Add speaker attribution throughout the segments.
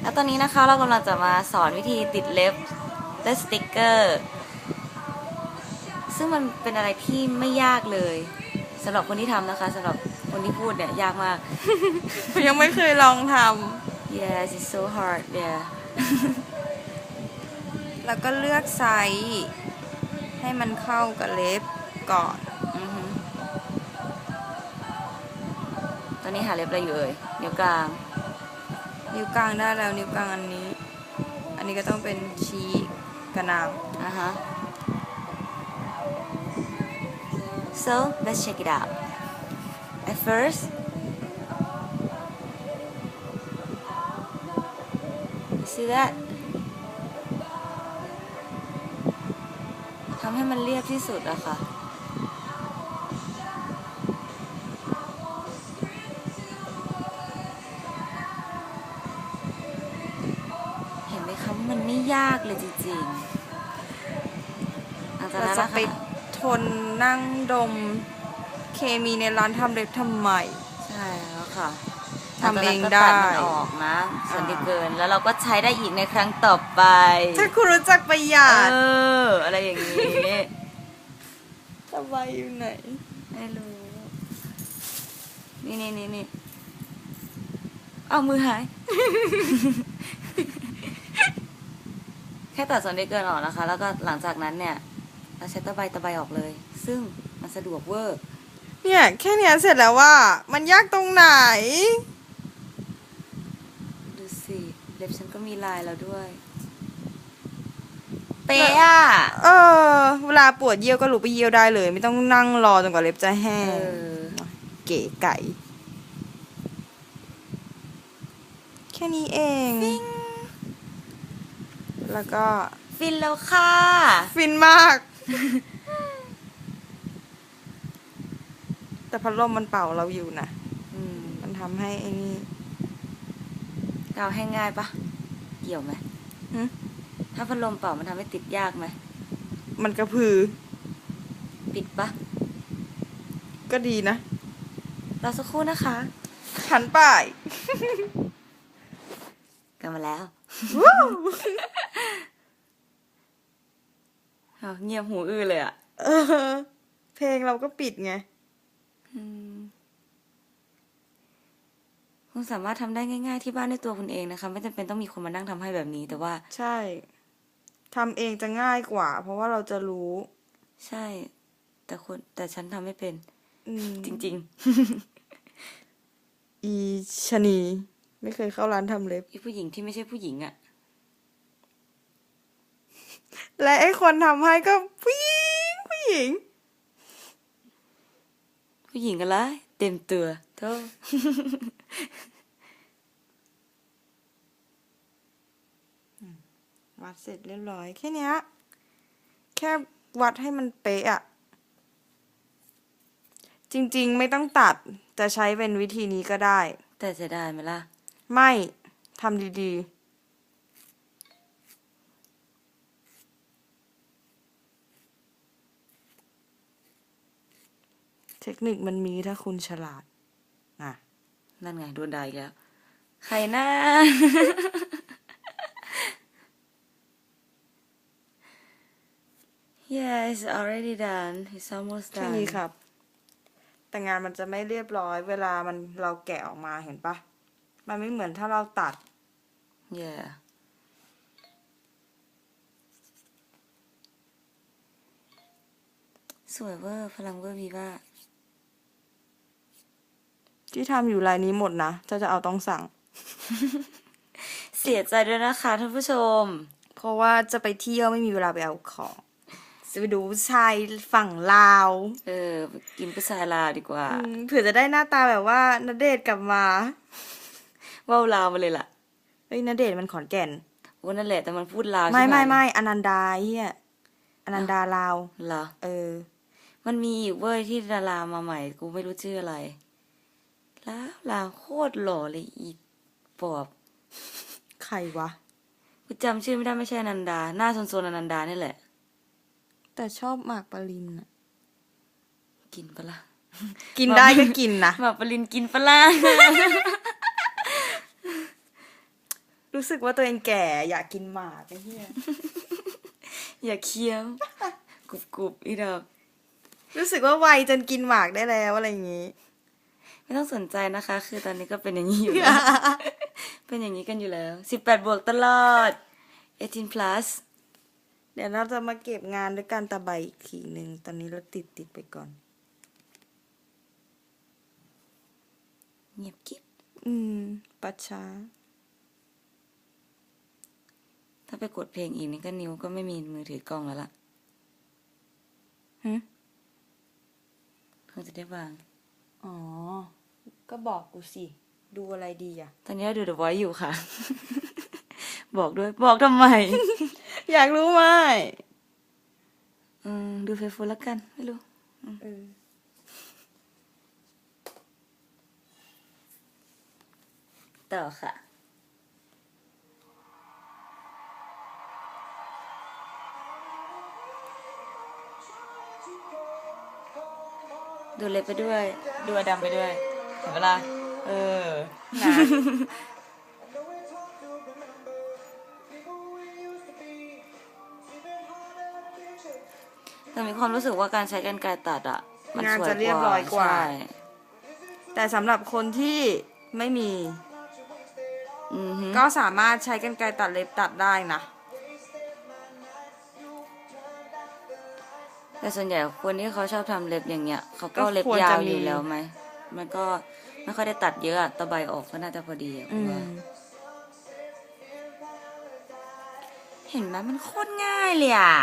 Speaker 1: แล้วตอนนี้นะคะเรากำลังจะมาสอนวิธีติดเล็บและสติกเกอร์ ซึ่งมันเป็นอะไรที่ไม่ยากเลยสำหรับคนที่ทำนะคะสำหรับคนที่พูดเนี่ยยากมาก
Speaker 2: ยังไม่เคยลองท
Speaker 1: yes it's so hard yeah ำ
Speaker 2: แล้วก็เลือกไซส์ให้มันเข้ากับเล็บก่อน
Speaker 1: อือฮึตอนนี้หาเล็บอะไรอยู่เอ่ยนิ้วกลาง
Speaker 2: นิ้วกลางได้แล้วนิ้วกลางอันนี้ อันนี้ก็ต้องเป็นชี้กระนาง
Speaker 1: อะฮะ so let's check it out at first you see that ทำให้มันเรียบที่สุดอะค่ะ
Speaker 2: นนั่งดมเคมีในร้านทำเล็บทำไม
Speaker 1: ใช่แล้วค่ะ
Speaker 2: ทำเอง
Speaker 1: หลัจากนั้นก็ตั
Speaker 2: ได้
Speaker 1: มันออกนะส่วน
Speaker 2: อ่า
Speaker 1: ที่เกินแล้วเราก็ใช้ได้อีกในครั้งต่อไป
Speaker 2: ถ้าคุณรู้จักประหยัด
Speaker 1: เอออะไรอย่างนี้
Speaker 2: สบายอยู่ไหน
Speaker 1: ไม่รู้นี่นี่นี่นี่เอามือหาย แค่ตัดส่วนที่เกินออกนะคะ แล้วก็หลังจากนั้นเนี่ย เราใช้ตะไบตะไบออกเลย ซึ่งมันสะดวกเวอร์
Speaker 2: เนี่ยแค่เนี้ยเสร็จแล้วว่า มันยากตรงไหน
Speaker 1: ดูสิเล็บฉันก็มีลายแล้วด้วย เป๊ะอะ
Speaker 2: เออ เวลาปวดเยี่ยวก็ลุกไปเยี่ยวได้เลย ไม่ต้องนั่งรอจนกว่าเล็บจะแห้
Speaker 1: เองอ
Speaker 2: เก๋ไก่ แค่นี้เอง แล้วก็
Speaker 1: ฟินแล้วค่ะ
Speaker 2: ฟินมาก แต่พัดลมมันเป่าเราอยู่นะ
Speaker 1: อืม
Speaker 2: มันทำให้ไอ้นี่
Speaker 1: กาวให้ง่ายปะเกี่ยวไหม
Speaker 2: หึ
Speaker 1: ถ้าพัดลมเป่ามันทำให้ติดยากไหม
Speaker 2: มันกระพือ
Speaker 1: ปิดปะ
Speaker 2: ก็ดีนะ
Speaker 1: เราสักครู่นะคะ
Speaker 2: ขันป้าย
Speaker 1: กลับมาแล้ว เอาเงียบหูอื้อเลยอะ
Speaker 2: เออ เพลงเราก็ปิดไง
Speaker 1: อืมคุณสามารถทำได้ง่าย ๆ ที่บ้านด้วยตัวคุณเองนะคะ ไม่จำเป็นต้องมีคนมานั่งทำให้แบบนี้ แต่ว่า
Speaker 2: ใช่ทำเองจะง่ายกว่า เพราะว่าเราจะรู้
Speaker 1: ใช่ แต่คน แต่ฉันทำไม่เป็น
Speaker 2: อืม
Speaker 1: จริง
Speaker 2: อีชะนี ไม่เคยเข้าร้านทำเล็บ
Speaker 1: ๆอีผู้หญิงที่ไม่ใช่ผู้หญิงอะ
Speaker 2: และไอ้คนทำให้ก็ผู้หญิงผู้หญิง
Speaker 1: ผู้หญิงอะไรเต็มตัวโธ่
Speaker 2: วัดเสร็จเรียบร้อย แค่เนี้ยแค่วัดให้มันเป๊ะอะจริงๆ ไม่ต้องตัดจะใช้เป็นวิธีนี้ก็ได้
Speaker 1: แต่จะได้ไหมล่ะ
Speaker 2: ไม่ทำดีๆ เทคนิคมันมีถ้าคุณฉลาดอะ
Speaker 1: นั่นไงโดนด่าอีกแล้ว ใครนะ yeah it's already done it's almost
Speaker 2: แค่
Speaker 1: done
Speaker 2: นี้ครับ แต่งานมันจะไม่เรียบร้อย เวลามันเราแกะออกมาเห็นปะ มันไม่เหมือนถ้าเราตัด
Speaker 1: yeah สวยเวอร์พลังเวอร์วีว่า
Speaker 2: ที่ทำอยู่ลายนี้หมดนะถ้าจะเอาต้องสั่ง
Speaker 1: เสียใจด้วยนะคะท่านผู้ชม
Speaker 2: เพราะว่าจะไปเที่ยวไม่มีเวลาไปเอาของจะไปดูผู้ชายฝั่งลาว
Speaker 1: เออ กินผู้ชายลาวดีกว่า
Speaker 2: อืมเผื่อจะได้หน้าตาแบบว่าณเดชน์กลับมา
Speaker 1: ว่าวลาวมาเลยล่ะ
Speaker 2: เฮ้ยณเดชน์มันขอนแก่น
Speaker 1: โอ้นั่นแหละแต่มันพูดลาว
Speaker 2: ไม่
Speaker 1: ใช่ไหม
Speaker 2: ไม่ไม่อนันดาเฮียอนันดาลาว
Speaker 1: เหรอ
Speaker 2: เออ
Speaker 1: มันมีอีกเว้ยที่ดารามาใหม่ กูไม่รู้ชื่ออะไร แล้วลาวโคตรหล่อเลยอีปอบ
Speaker 2: ใครวะ
Speaker 1: กูจำชื่อไม่ได้ไม่ใช่อนันดา หน้าโซนๆอนันดานี่แหละ
Speaker 2: แต่ชอบหมากปรินอะ
Speaker 1: กินปะละ่ะ
Speaker 2: กินได้ก็กินนะ
Speaker 1: หมากปรินกินปะล่ะ
Speaker 2: ดูรู้สึกว่าตัวเองแก่ อยากกินหมากไอ้เหี้ย
Speaker 1: อย่าเคี้ยวกรุบกรุบอีดอก
Speaker 2: รู้สึกว่าวัยจนกินหมากได้แล้วอะไรอย่างงี้
Speaker 1: ไม่ต้องสนใจนะคะ คือตอนนี้ก็เป็นอย่างนี้อยู่แล้วเป็นอย่างนี้กันอยู่แล้วสิบแปดบวกตลอด 18 plus
Speaker 2: เดี๋ยวเราจะมาเก็บงานด้วยการตะไบอีกทีหนึ่งตอนนี้เราติดติดๆไปก่อน
Speaker 1: เงียบกิ๊บ
Speaker 2: อืมปัดช้า
Speaker 1: ถ้าไปกดเพลงอีกนี่ก็นิ้วก็ไม่มีมือถือกล้องแล้วล่ะ
Speaker 2: หึ
Speaker 1: เขาจะได้วาง
Speaker 2: อ๋อ ก็บอกกูสิ ดูอะไรดีอะ
Speaker 1: ตอนนี้เราดู The Voice อยู่ค่ะ บอกด้วย บอกทำไม
Speaker 2: อยากรู้ไหม
Speaker 1: อืมดูเฟซบุ๊กแล้วกัน ไม่รู้
Speaker 2: เออ
Speaker 1: ต่อค่ะ ดูเล็บไปด้วย ดูอดัมไปด้วย เห็นเวลาเออ
Speaker 2: นะ
Speaker 1: แต่มีความรู้สึกว่าการใช้กันไกรตัดอะมัน
Speaker 2: งาน
Speaker 1: สวย
Speaker 2: จะเรียบร้อยกว่า
Speaker 1: ใช่
Speaker 2: แต่สำหรับคนที่ไม่มี
Speaker 1: อือฮึ
Speaker 2: ก็สามารถใช้กันไกรตัดเล็บตัดได้นะ
Speaker 1: แต่ส่วนใหญ่คนที่เขาชอบทำเล็บอย่างเงี้ยเขาก็
Speaker 2: ก็
Speaker 1: เล็บ
Speaker 2: ควร
Speaker 1: ยา
Speaker 2: จะ
Speaker 1: ว
Speaker 2: มี
Speaker 1: อยู่แล้วไหม มันก็ไม่ค่อยได้ตัดเยอะอะตะไบออกก็น่าจะพอดีอะ
Speaker 2: อืม
Speaker 1: ว่า เห็นไหมมันโคตรง่ายเลยอะ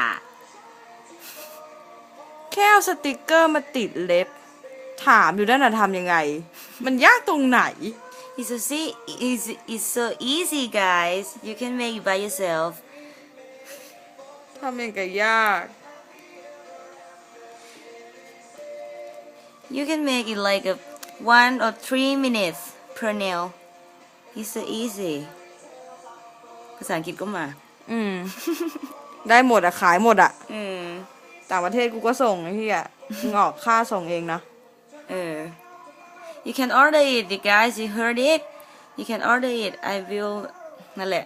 Speaker 2: แค่เอาสติกเกอร์มาติดเล็บ ถามอยู่นั่นน่ะทำยังไง มันยากตรงไหน
Speaker 1: It's so see it's it's so easy guys you can make it by yourself
Speaker 2: ทำยังไงยาก
Speaker 1: you can make it like a one or three minutes per nail it's so easy ภาษาอังกฤษก็มา
Speaker 2: อืม ได้หมดอะขายหมดอะ
Speaker 1: อืม
Speaker 2: ต่างประเทศกูก็ส่งไอ้ที่อะมึงออกค่าส่งเองนะ
Speaker 1: เออ you can order it you guys you heard it you can order it I will นั่นแหละ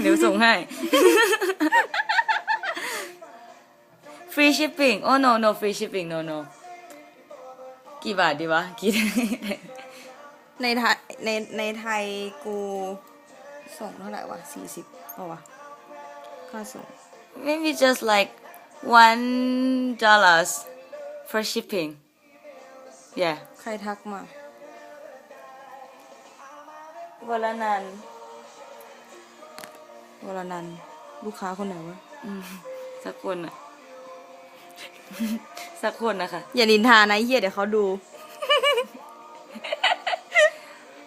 Speaker 1: เดี๋ยวส่งให้ free shipping oh no no free shipping no no กี่บาทดีวะกี่
Speaker 2: ในไทยในในไทยกูส่งเท่าไหร่วะสี่สิบป่าวะค่าส่ง
Speaker 1: maybe just like one dollars for shipping yeah
Speaker 2: ใครทักมา
Speaker 1: วลนัน
Speaker 2: วรนันท์ลูกค้าคนไหนวะ
Speaker 1: อืมสักคนอะ สักคนนะคะ
Speaker 2: อย่านินทานะไอ้เฮียเดี๋ยวเขาดู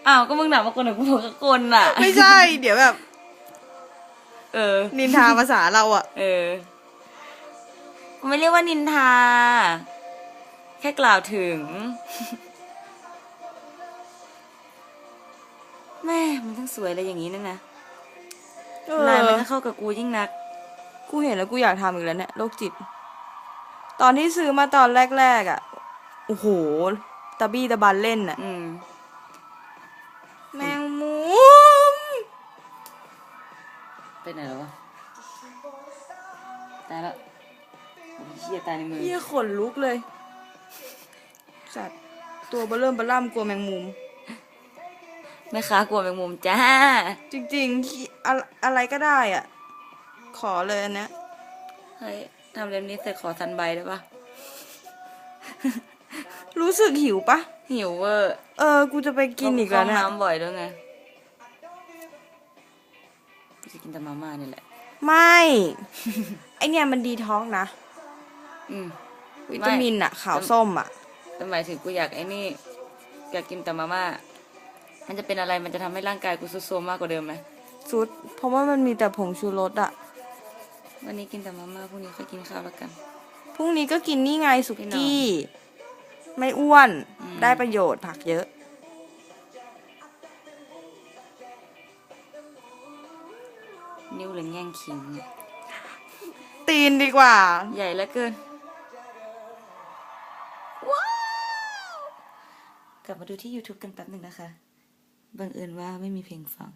Speaker 1: อ้าวก็มึงถามว่าคนไหนกูบอกว่าคนอะ
Speaker 2: ไม่ใช่ เดี๋ยวแบบ
Speaker 1: เออ
Speaker 2: นินทาภาษาเราอะ
Speaker 1: เออกูไม่เรียกว่านินทา แค่กล่าวถึง แม่มันต้องสวยอะไรอย่างนี้นั่นนะ
Speaker 2: เออ
Speaker 1: ลายมันก็เข้ากับกูยิ่งนัก
Speaker 2: กูเห็นแล้วกูอยากทำอีกแล้วเนี่ยโรคจิต ตอนที่ซื้อมาตอนแรกๆอะโอ้โห ตะบี้ตะบันเล่นอะ
Speaker 1: อืม
Speaker 2: แมงมุม
Speaker 1: ไปไหนแล้ววะ ตายแล้วโอ้ยเชี่ยตายในมือ
Speaker 2: เฮียขนลุกเลย สัตว์ตัวเบลเริ่มเบล่ำกลัวแมงมุม
Speaker 1: แม่ค้ากลัวแมงมุมจ้า
Speaker 2: จริงๆที่อะอะไรก็ได้อะขอเลยอันเนี้ย
Speaker 1: เฮ้ย ทำเล่มนี้เสร็จขอซันใบได้ปะ
Speaker 2: รู้สึกหิวปะ
Speaker 1: หิวเวอร์
Speaker 2: เออ กูจะไปกินอีกแล้ว
Speaker 1: เข้า
Speaker 2: เนี่ย
Speaker 1: น้ำบ่อยด้วยไงกูจะกินแต่มาม่านี่แหละ
Speaker 2: ไม่ ไอเนี่ยมันดีท้องนะ
Speaker 1: อืม
Speaker 2: วิตามินอะขาวส้มอะ
Speaker 1: แต่หมายถึงกูอยากไอ้นี่ อยากกินแต่มาม่า มันจะเป็นอะไรมันจะทำให้ร่างกายกูซุดโซมมากกว่าเดิมไหม
Speaker 2: ซุด เพราะว่ามันมีแต่ผงชูรสอะ
Speaker 1: วันนี้กินแต่มาม่าพรุ่งนี้ค่อยกินข้าวแล้วกัน
Speaker 2: พรุ่งนี้ก็กินนี่ไงสุ
Speaker 1: พี่น้อง
Speaker 2: กี้ ไม่อ้วน
Speaker 1: อืม
Speaker 2: ได้ประโยชน์ผักเยอะ
Speaker 1: นิ้วหรือแง่งขิงเนี่ย
Speaker 2: ตีนดีกว่า
Speaker 1: ใหญ่เหลือเกินว้าวกลับมาดูที่ YouTube กันแป๊บหนึ่งนะคะบังเอิญว่าไม่มีเพลงฟัง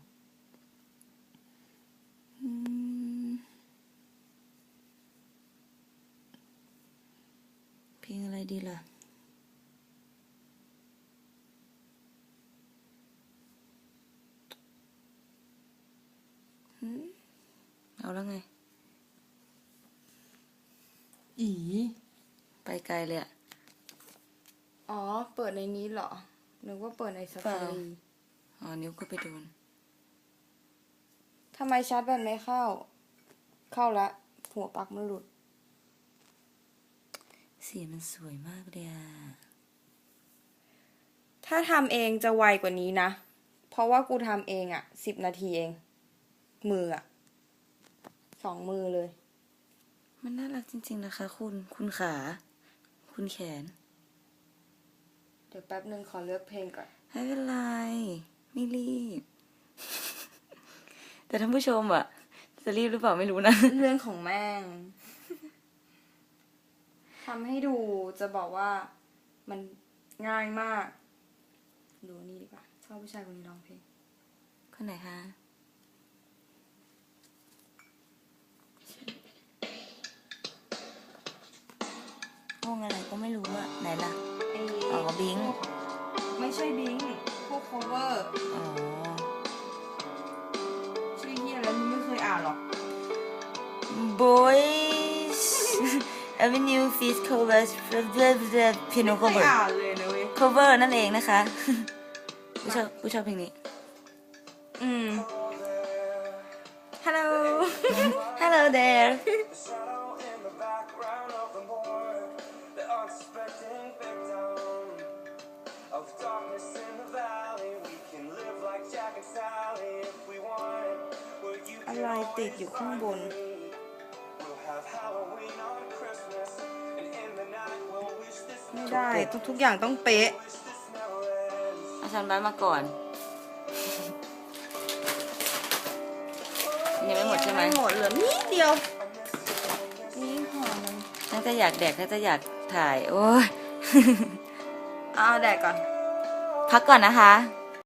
Speaker 1: ดีล่ะหืมเอาแล้วไง
Speaker 2: อี
Speaker 1: ไปไกลเลยอะ
Speaker 2: อ๋อ เปิดในนี้เหรอ นึกว่าเปิดในส
Speaker 1: เป
Speaker 2: ตอ
Speaker 1: ล่า
Speaker 2: รี่
Speaker 1: อ๋อ นิ้วก็ไปโดน
Speaker 2: ทำไมชาร์จแบตไม่เข้า เข้าละ หัวปลั๊กมันหลุด
Speaker 1: เสียงมันสวยมากเลยอะ
Speaker 2: ถ้าทำเองจะไวกว่านี้นะ เพราะว่ากูทำเองอะสิบนาทีเอง มืออะสองมือเลย
Speaker 1: มันน่ารักจริง ๆ นะคะ คุณคุณขา คุณแขน
Speaker 2: เดี๋ยวแป๊บนึงขอเลือกเพลงก่อน
Speaker 1: ไม่เป็นไร ไม่รีบ แต่ท่านผู้ชมอะจะรีบหรือเปล่าไม่รู้นะ
Speaker 2: เรื่องของแม่ง ทำให้ดูจะบอกว่ามันง่ายมาก ดูอันนี่ดีกว่า ชอบผู้ชายคนนี้ร้องเพลง
Speaker 1: คนไหนคะวงอะไรก็ไม่รู้อะไหนล่ะ
Speaker 2: ไอ้
Speaker 1: อ๋อบิง
Speaker 2: ไม่ใช่บิง พวก cover
Speaker 1: อ๋อ
Speaker 2: ชื่อเฮียอะไรมึงไม่เคยอ่านหรอก
Speaker 1: Boys Avenue Feast Cover Piano
Speaker 2: ไม่เคย
Speaker 1: Cover
Speaker 2: อ่านเลยนะเว้ย
Speaker 1: Cover นั่นเองนะคะผู้ชอบผู้ชอบเพลงนี้
Speaker 2: อืม Hello
Speaker 1: Hello there
Speaker 3: shadow in the background of the morgue, the unsuspecting victim of darkness in the valley. We can live like Jack and Sally if we want. Well, you
Speaker 2: อะ
Speaker 3: can
Speaker 2: ไรติดอยู่ข้างบน
Speaker 3: We'll have Halloween on
Speaker 2: ไม่ได้ทุกทุกๆอย่างต้องเป๊ะ
Speaker 3: wish this never ends.
Speaker 1: อาจารย์บ้านมาก่อนยังไม่หมดใช่ไหม
Speaker 2: ไม่หมดเหลือนิดเดียวนี่ห่อมัน
Speaker 1: น่าจะอยากแดกน่าจะอยากถ่าย โอ้ย
Speaker 2: เอาแดกก่อน
Speaker 1: พักก่อนนะคะ